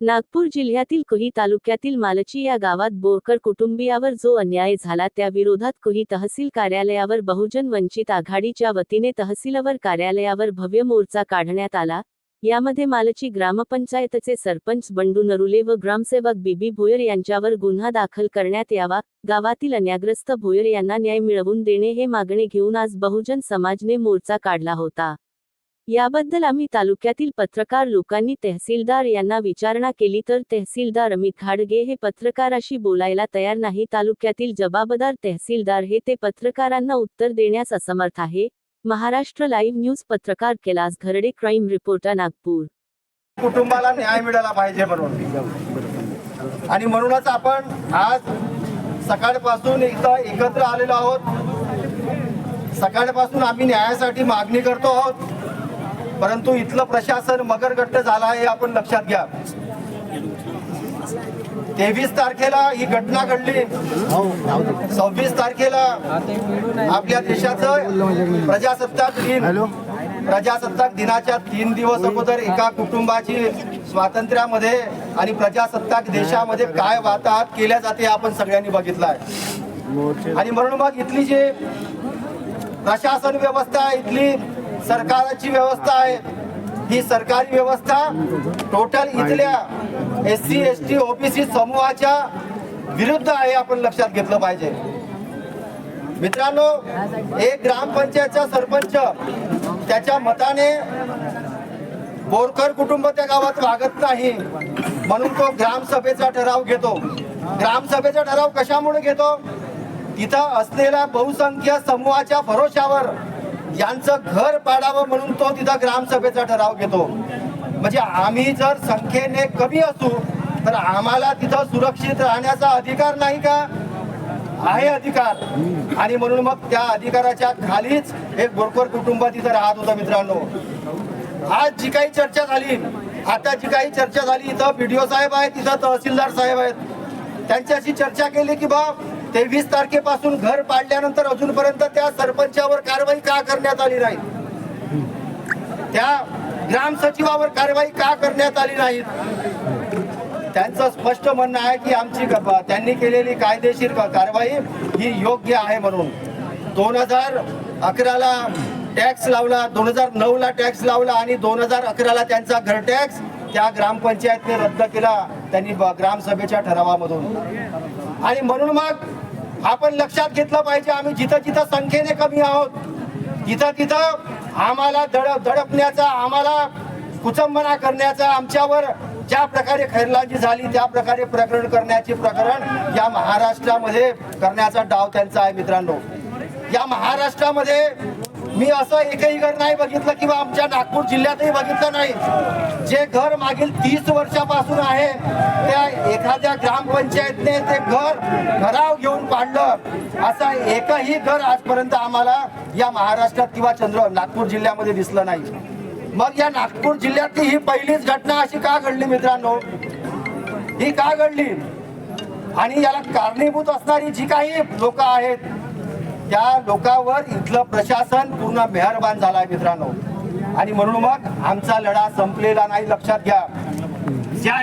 नागपूर जिल्ह्यातील कोही तालुक्यातील मालची या गावात बोरकर कुटुंबियावर जो अन्याय झाला त्या विरोधात कोही तहसील कार्यालयावर बहुजन वंचित आघाडीच्या वतीने तहसीलवर कार्यालयावर भव्य मोर्चा काढण्यात आला. यामध्ये मालची ग्रामपंचायतचे सरपंच बंडू नरुले व ग्रामसेवक बीबी भोयर यांच्यावर गुन्हा दाखल करण्यात यावा. गावातील अन्याग्रस्त भोयर यांना न्याय मिळवून देणे हे मागणे घेऊन आज बहुजन समाजने मोर्चा काढला होता. याबद्दल आम्ही तालुक्यातील पत्रकार लोकांनी तहसीलदार यांना विचारणा केली तर तहसीलदार अमित घाडगे हे पत्रकाराशी बोलायला तयार नाही. तालुक्यातील जबाबदार तहसीलदार हे ते पत्रकारांना उत्तर देण्यास असमर्थ आहे. महाराष्ट्र लाईव्ह न्यूज पत्रकार कैलास घरडे क्राईम रिपोर्टर नागपूर. कुटुंबाला न्याय मिळाला पाहिजे म्हणून. आणि म्हणूनच आपण आज सकाळपासून एकदा एकत्र आलेलो आहोत. सकाळपासून आम्ही न्यायासाठी मागणी करतो आहोत. परंतु इथलं प्रशासन मगरगट्ट झालं आहे हे आपण लक्षात घ्या. तेवीस तारखेला ही घटना घडली. सव्वीस तारखेला आपल्या देशाचं प्रजासत्ताक दिन. प्रजासत्ताक दिनाच्या तीन दिवस अगोदर एका कुटुंबाची स्वातंत्र्यामध्ये आणि प्रजासत्ताक देशामध्ये काय वाताहत केल्या जाते आपण सगळ्यांनी बघितलं आहे. आणि म्हणून मग इथली जी प्रशासन व्यवस्था आहे, इथली सरकारची व्यवस्था आहे. ही सरकारी व्यवस्था टोटल इथल्या S C S T OBC समूहाच्या विरुद्ध आहे आपण लक्षात घेतलं पाहिजे. मित्रांनो एक ग्रामपंचायतचा सरपंच त्याच्या मताने बोरकर कुटुंब त्या गावात वागत नाही म्हणून तो ग्रामसभेचा ठराव घेतो. ग्रामसभेचा ठराव कशामुळे घेतो? तिथं असलेल्या बहुसंख्य समूहाच्या भरोशावर यांचं घर पाडावं म्हणून तो तिथं ग्रामसभेचा ठराव घेतो. म्हणजे आम्ही जर संख्येने कमी असू तर आम्हाला तिथं सुरक्षित राहण्याचा अधिकार नाही का? आहे अधिकार. आणि म्हणून मग त्या अधिकाराच्या खालीच एक बोरकर कुटुंब तिथं राहत होतं मित्रांनो. आज जी काही चर्चा झाली आता जी काही चर्चा झाली इथं बीडीओ साहेब आहेत तिथं तहसीलदार साहेब आहेत. त्यांच्याशी चर्चा केली की बा तेवीस तारखेपासून घर पाडल्यानंतर अजूनपर्यंत त्या सरपंचावर कारवाई का करण्यात आली नाही? त्या ग्राम सचिवावर कारवाई का करण्यात आली नाही? त्यांचं स्पष्ट म्हणणं आहे की आमची त्यांनी केलेली कायदेशीर कारवाई ही योग्य आहे म्हणून. दोन हजार अकराला टॅक्स लावला दोन हजार नऊला टॅक्स लावला आणि दोन हजार अकराला त्यांचा घर टॅक्स त्या ग्रामपंचायतने रद्द केला त्यांनी ग्रामसभेच्या ठरावामधून. आणि म्हणून मग आपण लक्षात घेतलं पाहिजे आम्ही जिथं जिथं संख्येने कमी आहोत तिथं तिथं आम्हाला दड दडपण्याचा आम्हाला कुचंबना करण्याचा आमच्यावर ज्या प्रकारे खैरलाजी झाली त्या प्रकारे प्रकरण करण्याचे प्रकरण या महाराष्ट्रामध्ये करण्याचा डाव त्यांचा आहे मित्रांनो. या महाराष्ट्रामध्ये मी असं एकही घर नाही बघितलं किंवा आमच्या नागपूर जिल्ह्यातही बघितलं नाही जे घर मागील तीस वर्षापासून आहे त्या एखाद्या ग्रामपंचायतने ते घर घराव घेऊन पाडलं. असं एकही घर आजपर्यंत आम्हाला या महाराष्ट्रात किंवा चंद्र नागपूर जिल्ह्यामध्ये दिसलं नाही. मग या नागपूर जिल्ह्यातली ही पहिलीच घटना अशी का घडली मित्रांनो? ही का घडली? आणि याला कारणीभूत असणारी जी काही लोक आहेत त्या लोकांवर इथलं प्रशासन पूर्ण मेहरबान झालाय मित्रांनो. आणि म्हणून मग आमचा लढा संपलेला नाही लक्षात घ्या. ज्या